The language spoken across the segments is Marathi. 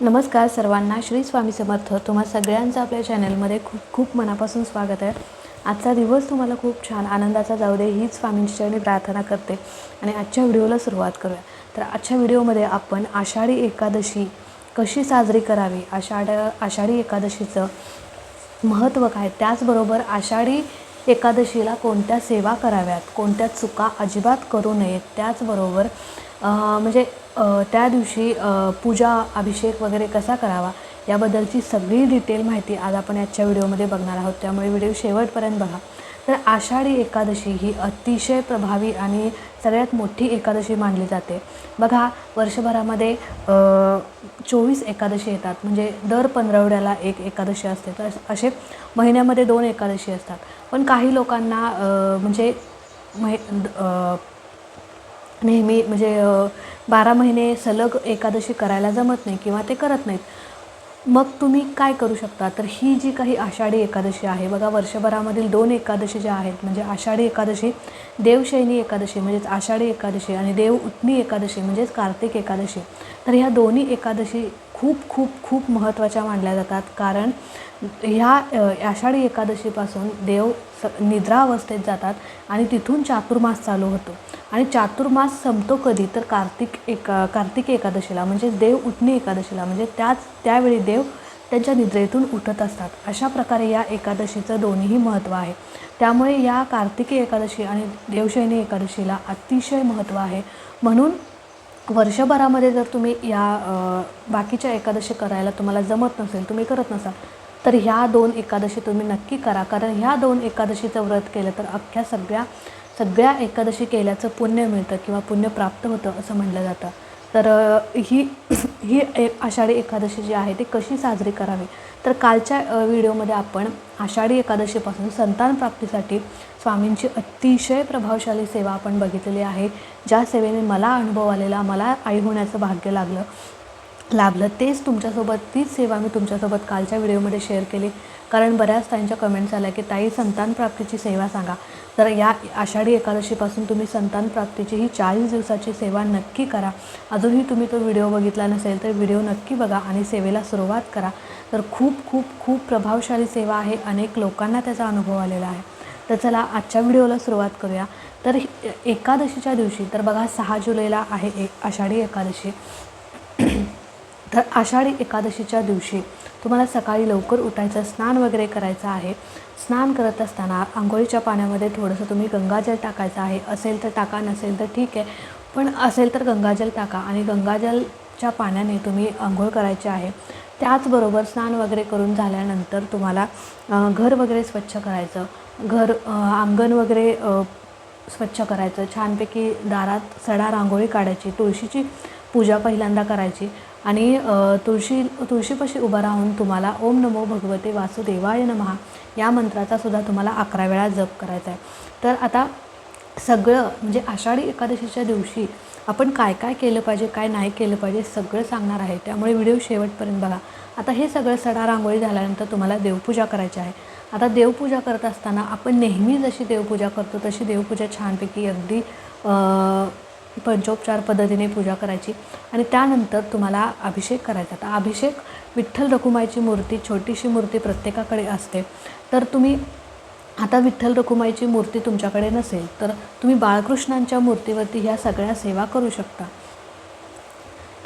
नमस्कार सर्वांना. श्री स्वामी समर्थ. तुम्हा सगळ्यांचं आपल्या चॅनलमध्ये खूप खूप मनापासून स्वागत आहे. आजचा दिवस तुम्हाला खूप छान आनंदाचा जाऊ दे हीच स्वामींची चरणी प्रार्थना करते. आणि आजच्या व्हिडिओला सुरुवात करूया. तर आजच्या व्हिडिओमध्ये आपण आषाढी एकादशी कशी साजरी करावी? आषाढ आषाढी एकादशीचं महत्त्व काय? त्याचबरोबर आषाढी एकादशीला कोणत्या सेवा कराव्यात? कोणत्या चुका अजिबात करू नयेत? त्याचबरोबर म्हणजे त्या दिवशी पूजा अभिषेक वगैरे कसा करावा? याबद्दलची सगळी डिटेल माहिती आज आपण याच्या व्हिडिओमध्ये बघणार आहोत. त्यामुळे व्हिडिओ शेवटपर्यंत बघा. तर आषाढी एकादशी ही अतिशय प्रभावी आणि सगळ्यात मोठी एकादशी मानली जाते. बघा वर्षभरामध्ये चोवीस एकादशी येतात. म्हणजे दर पंधरवड्याला एक एकादशी असते. तर असे महिन्यामध्ये दोन एकादशी असतात. पण काही लोकांना म्हणजे महि नेहमी म्हणजे बारा महिने सलग एकादशी करायला जमत नाही किंवा ते करत नाहीत. मग तुम्ही काय करू शकता? तर ही जी काही आषाढी एकादशी आहे बघा वर्षभरामधील दोन एकादशी ज्या आहेत म्हणजे आषाढी एकादशी देवशैनी एकादशी म्हणजेच आषाढी एकादशी आणि देव उठणी एकादशी म्हणजेच कार्तिक एकादशी. तर ह्या दोन्ही एकादशी खूप खूप खूप महत्त्वाच्या मानल्या जातात. कारण ह्या आषाढी एकादशीपासून देव स निद्रा अवस्थेत जातात आणि तिथून चातुर्मास चालू होतो. आणि चातुर्मास संपतो कधी तर कार्तिक एका कार्तिक एकादशीला म्हणजे देव उठणी एकादशीला म्हणजे त्याच त्यावेळी देव त्यांच्या निद्रेतून उठत असतात. अशा प्रकारे या एकादशीचं दोन्हीही महत्त्व आहे. त्यामुळे या कार्तिकी एकादशी आणि देवशैनी एकादशीला अतिशय महत्त्व आहे. म्हणून वर्षभरामध्ये जर तुम्ही या बाकीच्या एकादशी करायला तुम्हाला जमत नसेल तुम्ही करत नसाल तर ह्या दोन एकादशी तुम्ही नक्की करा. कारण ह्या दोन एकादशीचं व्रत केलं तर अख्ख्या सगळ्या सगळ्या एकादशी केल्याचं पुण्य मिळतं किंवा पुण्य प्राप्त होतं असं म्हटलं जातं. तर ही ही एक आषाढी एकादशी जी आहे ती कशी साजरी करावी? तर कालच्या व्हिडिओमध्ये आपण आषाढी एकादशीपासून संतान प्राप्तीसाठी स्वामींची अतिशय प्रभावशाली सेवा आपण बघितलेली आहे. ज्या सेवेने मला अनुभव आलेला मला आई होण्याचं भाग्य लागलं लाभलं तेच तुमच्यासोबत तीच सेवा मी तुमच्यासोबत कालच्या व्हिडिओमध्ये शेअर केली. कारण बऱ्याच ताईंच्या कमेंट्स आल्या की ताई संतान प्राप्तीची सेवा सांगा. तर या आषाढी एकादशीपासून तुम्ही संतान प्राप्तीची ही चाळीस दिवसाची सेवा नक्की करा. अजूनही तुम्ही तो व्हिडिओ बघितला नसेल तर व्हिडिओ नक्की बघा आणि सेवेला सुरुवात करा. तर खूप खूप खूप प्रभावशाली सेवा आहे. अनेक लोकांना त्याचा अनुभव आलेला आहे. तर चला आजच्या व्हिडिओला सुरुवात करूया. तर एकादशीच्या दिवशी तर बघा सहा जुलैला आहे एक आषाढी एकादशी. तर आषाढी एकादशीच्या दिवशी तुम्हाला सकाळी लवकर उठायचं स्नान वगैरे करायचं आहे. स्नान करत असताना आंघोळीच्या पाण्यामध्ये थोडंसं तुम्ही गंगाजल टाकायचं आहे. असेल तर टाका नसेल तर ठीक आहे. पण असेल तर गंगाजल टाका आणि गंगाजलच्या पाण्याने तुम्ही आंघोळ करायची आहे. त्याचबरोबर स्नान वगैरे करून झाल्यानंतर तुम्हाला घर वगैरे स्वच्छ करायचं. घर अंगण वगैरे स्वच्छ करायचं. छानपैकी दारात सडा रांगोळी काढायची तुळशीची पूजा पहिल्यांदा करायची आणि तुळशी तुळशीपाशी उभं राहून तुम्हाला ओम नमो भगवते वासुदेवाय नमहा या मंत्राचा सुद्धा तुम्हाला अकरा वेळा जप करायचा आहे. तर आता सगळं म्हणजे आषाढी एकादशीच्या दिवशी आपण काय काय केलं पाहिजे काय नाही केलं पाहिजे सगळं सांगणार आहे. त्यामुळे व्हिडिओ शेवटपर्यंत बघा. आता हे सगळं सडा रांगोळी झाल्यानंतर तुम्हाला देवपूजा करायची आहे. आता देवपूजा करत असताना आपण नेहमी जशी देवपूजा करतो तशी देवपूजा छानपैकी अगदी पंचोपचार पद्धतीने पूजा करायची. आणि त्यानंतर तुम्हाला अभिषेक करायचा. आता अभिषेक विठ्ठल रखुमाईची मूर्ती छोटीशी मूर्ती प्रत्येकाकडे असते. तर तुम्ही आता विठ्ठल रखुमाईची मूर्ती तुमच्याकडे नसेल तर तुम्ही बाळकृष्णांच्या मूर्तीवरती ह्या सगळ्या सेवा करू शकता.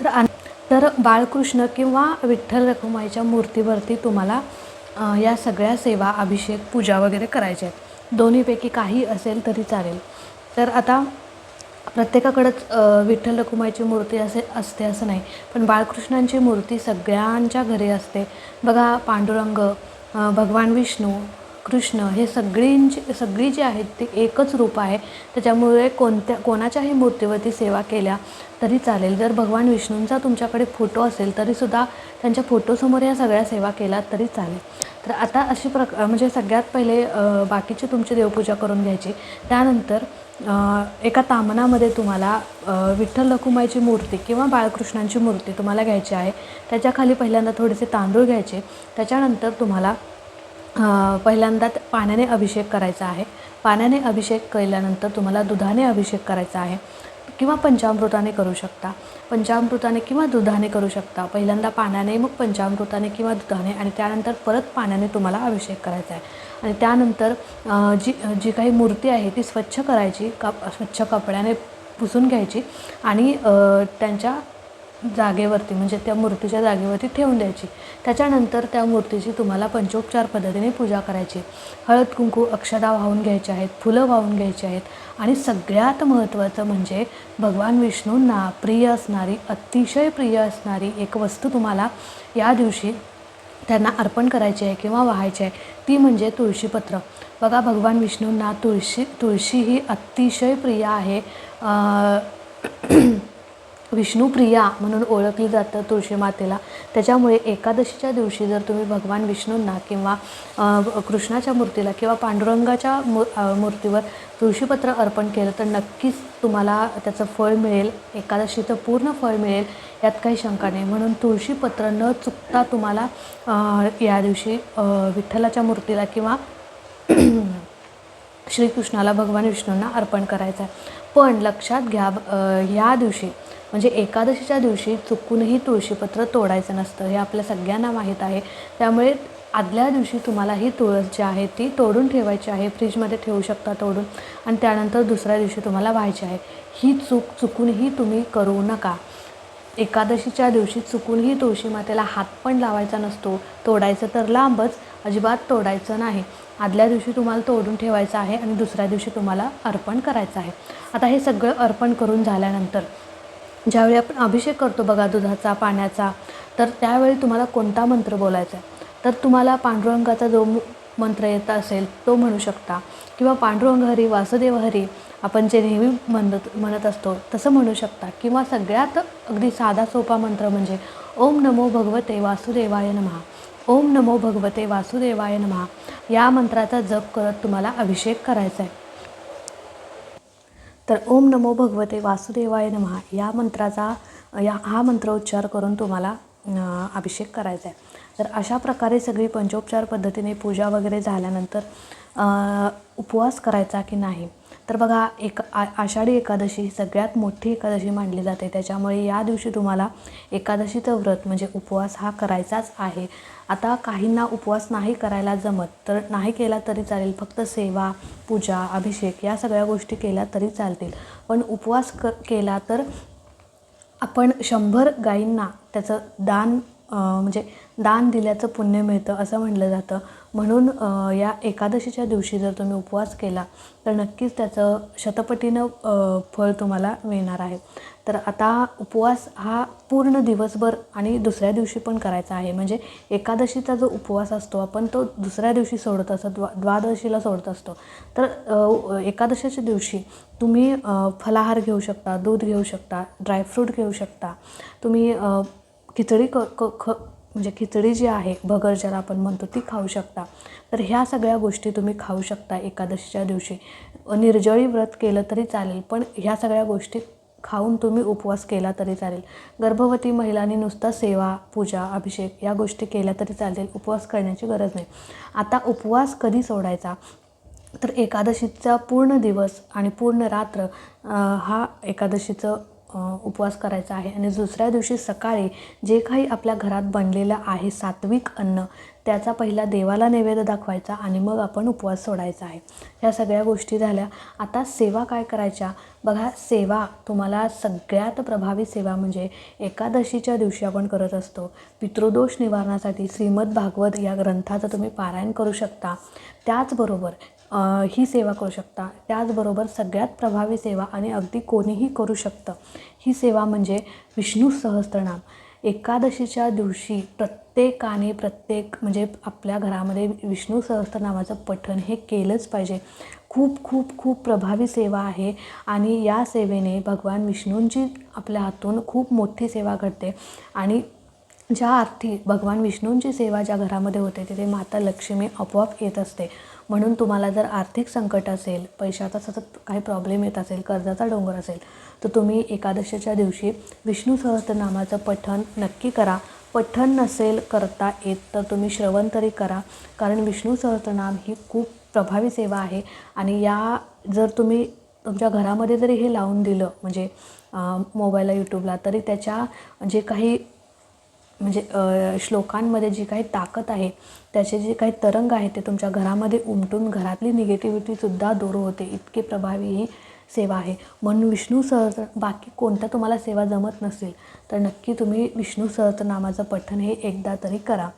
तर तर बाळकृष्ण किंवा विठ्ठल रखुमाईच्या मूर्तीवरती तुम्हाला या सगळ्या सेवा अभिषेक पूजा वगैरे करायच्या आहेत. दोन्हीपैकी काही असेल तरी चालेल. तर आता प्रत्येकाकडंच विठ्ठल रखुमाईची मूर्ती असे असते असं नाही. पण बाळकृष्णांची मूर्ती सगळ्यांच्या घरी असते. बघा पांडुरंग भगवान विष्णू कृष्ण हे सगळींची सगळी जी आहेत ती एकच रूप आहे. त्याच्यामुळे कोणत्या कोणाच्याही मूर्तीवरती सेवा केल्या तरी चालेल. जर भगवान विष्णूंचा तुमच्याकडे फोटो असेल तरीसुद्धा त्यांच्या फोटोसमोर या सगळ्या सेवा केल्या तरी चालेल. तर आता अशी प्रक म्हणजे सगळ्यात पहिले बाकीची तुमची देवपूजा करून घ्यायची. त्यानंतर एका तामनामध्ये तुम्हाला विठ्ठल रखुमाईची मूर्ती किंवा बाळकृष्णांची मूर्ती तुम्हाला घ्यायची आहे. त्याच्याखाली पहिल्यांदा थोडेसे तांदूळ घ्यायचे. त्याच्यानंतर तुम्हाला पहिल्यांदा पाण्याने अभिषेक करायचा आहे. पाण्याने अभिषेक केल्यानंतर तुम्हाला दुधाने अभिषेक करायचा आहे. किंवा पंचामृताने करू शकता. पंचामृताने किंवा दुधाने करू शकता. पहिल्यांदा पाण्याने मग पंचामृताने किंवा दुधाने आणि त्यानंतर परत पाण्याने तुम्हाला अभिषेक करायचा आहे. आणि त्यानंतर जी जी काही मूर्ती आहे ती स्वच्छ करायची. कप स्वच्छ कपड्याने पुसून घ्यायची आणि त्यांच्या जागेवरती म्हणजे त्या मूर्तीच्या जागेवरती ठेवून द्यायची. त्याच्यानंतर त्या मूर्तीची तुम्हाला पंचोपचार पद्धतीने पूजा करायची. हळद कुंकू अक्षदा वाहून घ्यायचे आहेत फुलं वाहून घ्यायची आहेत. आणि सगळ्यात महत्त्वाचं म्हणजे भगवान विष्णूंना प्रिय असणारी अतिशय प्रिय असणारी एक वस्तू तुम्हाला या दिवशी त्यांना अर्पण करायची आहे किंवा वाहायची आहे ती म्हणजे तुळशीपत्र. बघा भगवान विष्णूंना तुळशी तुळशी ही अतिशय प्रिय आहे. विष्णुप्रिया म्हणून ओळखली जातं तुळशी मातेला. त्याच्यामुळे एकादशीच्या दिवशी जर तुम्ही भगवान विष्णूंना किंवा कृष्णाच्या मूर्तीला किंवा पांडुरंगाच्या मू मूर्तीवर तुळशीपत्र अर्पण केलं तर नक्कीच तुम्हाला त्याचं फळ मिळेल. एकादशीचं पूर्ण फळ मिळेल यात काही शंका नाही. म्हणून तुळशीपत्र न चुकता तुम्हाला या दिवशी विठ्ठलाच्या मूर्तीला किंवा श्रीकृष्णाला भगवान विष्णूंना अर्पण करायचं आहे पण लक्षात घ्या अ, ह्या दिवशी म्हणजे एकादशीच्या दिवशी चुकूनही तुळशीपत्र तोडायचं नसतं हे आपल्या सगळ्यांना माहीत आहे. त्यामुळे आदल्या दिवशी तुम्हाला ही तुळस जी आहे ती तोडून ठेवायची आहे फ्रीजमध्ये ठेवू शकता तोडून. आणि त्यानंतर दुसऱ्या दिवशी तुम्हाला व्हायची आहे. ही चूक चुकूनही तुम्ही करू नका. एकादशीच्या दिवशी चुकूनही तुळशी मातेला हात पण लावायचा नसतो. तोडायचं तर लांबच अजिबात तोडायचं नाही. आदल्या दिवशी तुम्हाला तोडून ठेवायचं आहे आणि दुसऱ्या दिवशी तुम्हाला अर्पण करायचं आहे. आता हे सगळं अर्पण करून झाल्यानंतर ज्यावेळी आपण अभिषेक करतो बघा दुधाचा पाण्याचा तर त्यावेळी तुम्हाला कोणता मंत्र बोलायचा आहे? तर तुम्हाला पांडुरंगाचा जो मु- मंत्र येत असेल तो म्हणू शकता. किंवा पांडुरंग हरी वासुदेव हरी आपण जे नेहमी म्हणत म्हणत असतो तसं म्हणू शकता. किंवा सगळ्यात अगदी साधा सोपा मंत्र म्हणजे ओम नमो भगवते वासुदेवाय नमहा ओम नमो भगवते वासुदेवाय नमहा या मंत्राचा जप करत तुम्हाला अभिषेक करायचा आहे. तर ओम नमो भगवते वासुदेवाय नमः. या मंत्राचा या हा मंत्र उच्चार करून तुम्हाला अभिषेक करायचा आहे. तर अशा प्रकारे सगळी पंचोपचार पद्धतीने पूजा वगैरे झाल्यानंतर उपवास करायचा की नाही? तर बघा एक आ आषाढी एकादशी सगळ्यात मोठी एकादशी मानली जाते. त्याच्यामुळे या दिवशी तुम्हाला एकादशीचं व्रत म्हणजे उपवास हा करायचाच आहे. आता काहींना उपवास नाही करायला जमत तर नाही केला तरी चालेल. फक्त सेवा पूजा अभिषेक या सगळ्या गोष्टी केल्या तरी चालतील. पण उपवास क केला तर आपण शंभर गायींना त्याचं दान म्हणजे दान दिल्याचं पुण्य मिळतं असं म्हटलं जातं. म्हणून या एकादशीच्या दिवशी जर तुम्ही उपवास केला तर नक्कीच त्याचं शतपटीनं फळ तुम्हाला मिळणार आहे. तर आता उपवास हा पूर्ण दिवसभर आणि दुसऱ्या दिवशी पण करायचा आहे. म्हणजे एकादशीचा जो उपवास असतो आपण तो दुसऱ्या दिवशी सोडत असतो द्वा द्वादशीला सोडत असतो. तर एकादशीच्या दिवशी तुम्ही फलाहार घेऊ शकता दूध घेऊ शकता ड्रायफ्रूट घेऊ शकता. तुम्ही खिचडी क क ख म्हणजे खिचडी जी आहे भगर ज्याला आपण म्हणतो ती खाऊ शकता. तर ह्या सगळ्या गोष्टी तुम्ही खाऊ शकता एकादशीच्या दिवशी. निर्जळी व्रत केलं तरी चालेल पण ह्या सगळ्या गोष्टी खाऊन तुम्ही उपवास केला तरी चालेल. गर्भवती महिलांनी नुसता सेवा पूजा अभिषेक या गोष्टी केल्या तरी चालेल उपवास करण्याची गरज नाही. आता उपवास कधी सोडायचा? तर एकादशीचा पूर्ण दिवस आणि पूर्ण रात्र हा एकादशीचं उपवास करायचा आहे. आणि दुसऱ्या दिवशी सकाळी जे काही आपल्या घरात बनलेलं आहे सात्विक अन्न त्याचा पहिला देवाला नैवेद्य दाखवायचा आणि मग आपण उपवास सोडायचा आहे. ह्या सगळ्या गोष्टी झाल्या. आता सेवा काय करायच्या? बघा सेवा तुम्हाला सगळ्यात प्रभावी सेवा म्हणजे एकादशीच्या दिवशी आपण करत असतो. पितृदोष निवारणासाठी श्रीमद भागवत या ग्रंथाचं तुम्ही पारायण करू शकता. त्याचबरोबर ही सेवा करू शकता. त्याचबरोबर सगळ्यात प्रभावी सेवा आणि अगदी कोणीही करू शकतं ही सेवा म्हणजे विष्णू सहस्त्रनाम. एकादशीच्या दिवशी प्रत्येकाने प्रत्येक म्हणजे आपल्या घरामध्ये विष्णू सहस्त्रनामाचं पठण हे केलंच पाहिजे. खूप खूप खूप प्रभावी सेवा आहे आणि या सेवेने भगवान विष्णूंची आपल्या हातून खूप मोठी सेवा घडते आणि ज्या अर्थी भगवान विष्णूंची सेवा ज्या घरामध्ये होते तिथे माता लक्ष्मी आपोआप येत असते. म्हणून तुम्हाला जर आर्थिक संकट असेल पैशाचा सतत काही प्रॉब्लेम येत असेल कर्जाचा डोंगर असेल तर तुम्ही एकादशीच्या दिवशी विष्णू सहस्त्रनामाचं पठण नक्की करा. पठण नसेल करता येत तर तुम्ही श्रवण तरी करा. कारण विष्णू सहस्त्रनाम ही खूप प्रभावी सेवा आहे. आणि या जर तुम्ही तुमच्या घरामध्ये जरी हे लावून दिलं म्हणजे मोबाईलला यूट्यूबला तरी त्याच्या जे काही म्हणजे श्लोकांमध्ये जी काही ताकद आहे त्याचे जे काही तरंग आहेत ते तुमच्या घरामध्ये उमटून घरातली निगेटिव्हिटीसुद्धा दूर होते. इतकी प्रभावी ही सेवा आहे. म्हणून विष्णू सहस्र बाकी कोणत्या तुम्हाला सेवा जमत नसेल तर नक्की तुम्ही विष्णू सहस्रनामाचं पठण हे एकदा तरी करा.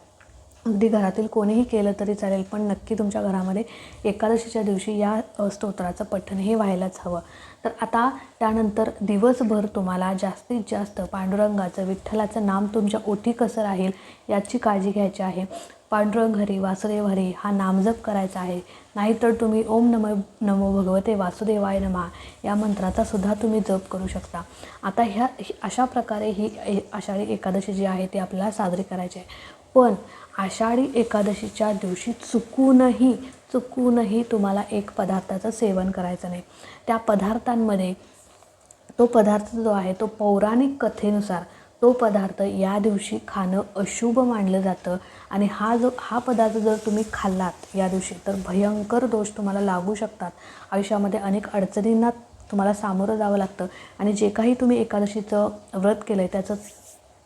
अगदी घरातील कोणीही केलं तरी चालेल पण नक्की तुमच्या घरामध्ये एकादशीच्या दिवशी या स्तोत्राचं पठण हे व्हायलाच हवं. तर आता त्यानंतर दिवसभर तुम्हाला जास्तीत जास्त पांडुरंगाचं विठ्ठलाचं नाम तुमच्या ओठी कसं राहील याची काळजी घ्यायची आहे. पांडुरंग हरी वासुदेव हरी हा नामजप करायचा आहे. नाहीतर तुम्ही ओम नम नमो भगवते वासुदेवाय नमा या मंत्राचा सुद्धा तुम्ही जप करू शकता. आता ह्या अशा प्रकारे ही आषाढी एकादशी जी आहे ती आपल्याला साजरी करायची आहे. पण आषाढी एकादशीच्या दिवशी चुकूनही चुकूनही तुम्हाला एक पदार्थाचं सेवन करायचं नाही. त्या पदार्थांमध्ये तो पदार्थ जो आहे तो पौराणिक कथेनुसार तो पदार्थ या दिवशी खाणं अशुभ मानलं जातं. आणि हा जो हा पदार्थ जर तुम्ही खाल्लात या दिवशी तर भयंकर दोष तुम्हाला लागू शकतात. आयुष्यामध्ये अनेक अडचणींना तुम्हाला सामोरं जावं लागतं. आणि जे काही तुम्ही एकादशीचं व्रत केलं आहे त्याचं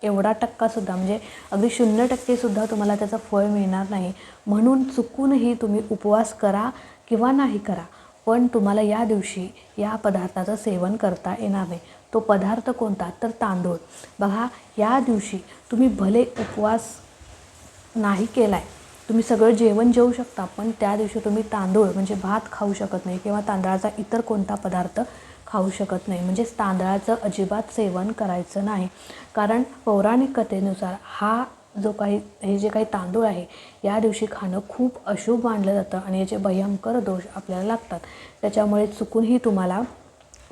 एवढा टक्कासुद्धा म्हणजे अगदी शून्य टक्केसुद्धा तुम्हाला त्याचं फळ मिळणार नाही. म्हणून चुकूनही तुम्ही उपवास करा किंवा नाही करा पण तुम्हाला या दिवशी या पदार्थाचं सेवन करता येणार नाही. तो पदार्थ कोणता? तर तांदूळ. बघा या दिवशी तुम्ही भले उपवास नाही केला आहे तुम्ही सगळं जेवण जेवू शकता पण त्या दिवशी तुम्ही तांदूळ म्हणजे भात खाऊ शकत नाही किंवा तांदळाचा इतर कोणता पदार्थ खाऊ शकत नाही. म्हणजेच तांदळाचं अजिबात सेवन करायचं नाही. कारण पौराणिक कथेनुसार हा जो काही हे जे काही तांदूळ आहे या दिवशी खाणं खूप अशुभ मानलं जातं आणि याचे भयंकर दोष आपल्याला लागतात. त्याच्यामुळे चुकूनही तुम्हाला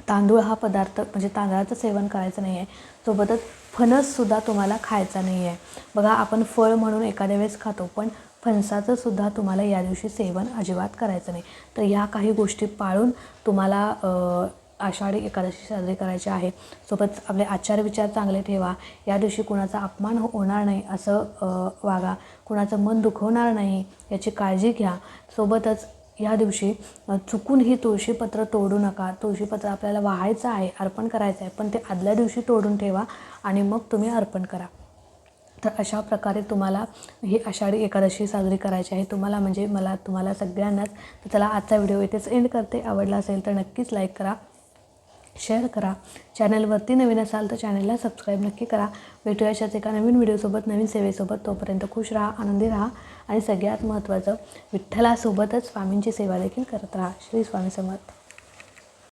तांदूळ हा पदार्थ म्हणजे तांदळाचं सेवन करायचं नाही आहे सोबतच फणससुद्धा तुम्हाला खायचा नाही आहे बघा आपण फळ म्हणून एखाद्या वेळेस खातो पण फणसाचं सुद्धा तुम्हाला या दिवशी सेवन अजिबात करायचं नाही. तर ह्या काही गोष्टी पाळून तुम्हाला आषाढी एकादशी साजरी करायची आहे. सोबत आपले आचार विचार चांगले ठेवा. या दिवशी कुणाचा अपमान हो-, होणार नाही असं वागा. कुणाचं मन दुखवणार नाही याची काळजी घ्या. सोबतच या दिवशी चुकून ही तुळशीपत्र तोडू नका. तुळशीपत्र आपल्याला वाहायचं आहे अर्पण करायचं आहे पण ते आदल्या दिवशी तोडून ठेवा आणि मग तुम्ही अर्पण करा. तर अशा प्रकारे तुम्हाला ही आषाढी एकादशी साजरी करायची आहे. तुम्हाला म्हणजे मला तुम्हाला सगळ्यांनाच. तर चला आजचा व्हिडिओ इथेच एंड करते. आवडला असेल तर नक्कीच लाईक करा. शेअर करा. चॅनलवरती नवीन असाल तर चॅनलला सबस्क्राईब नक्की करा. भेटूया अशाच एका नवीन व्हिडिओसोबत नवीन सेवेसोबत. तोपर्यंत खुश राहा आनंदी राहा आणि सगळ्यात महत्त्वाचं विठ्ठलासोबतच स्वामींची सेवा देखील करत राहा. श्री स्वामी समर्थ.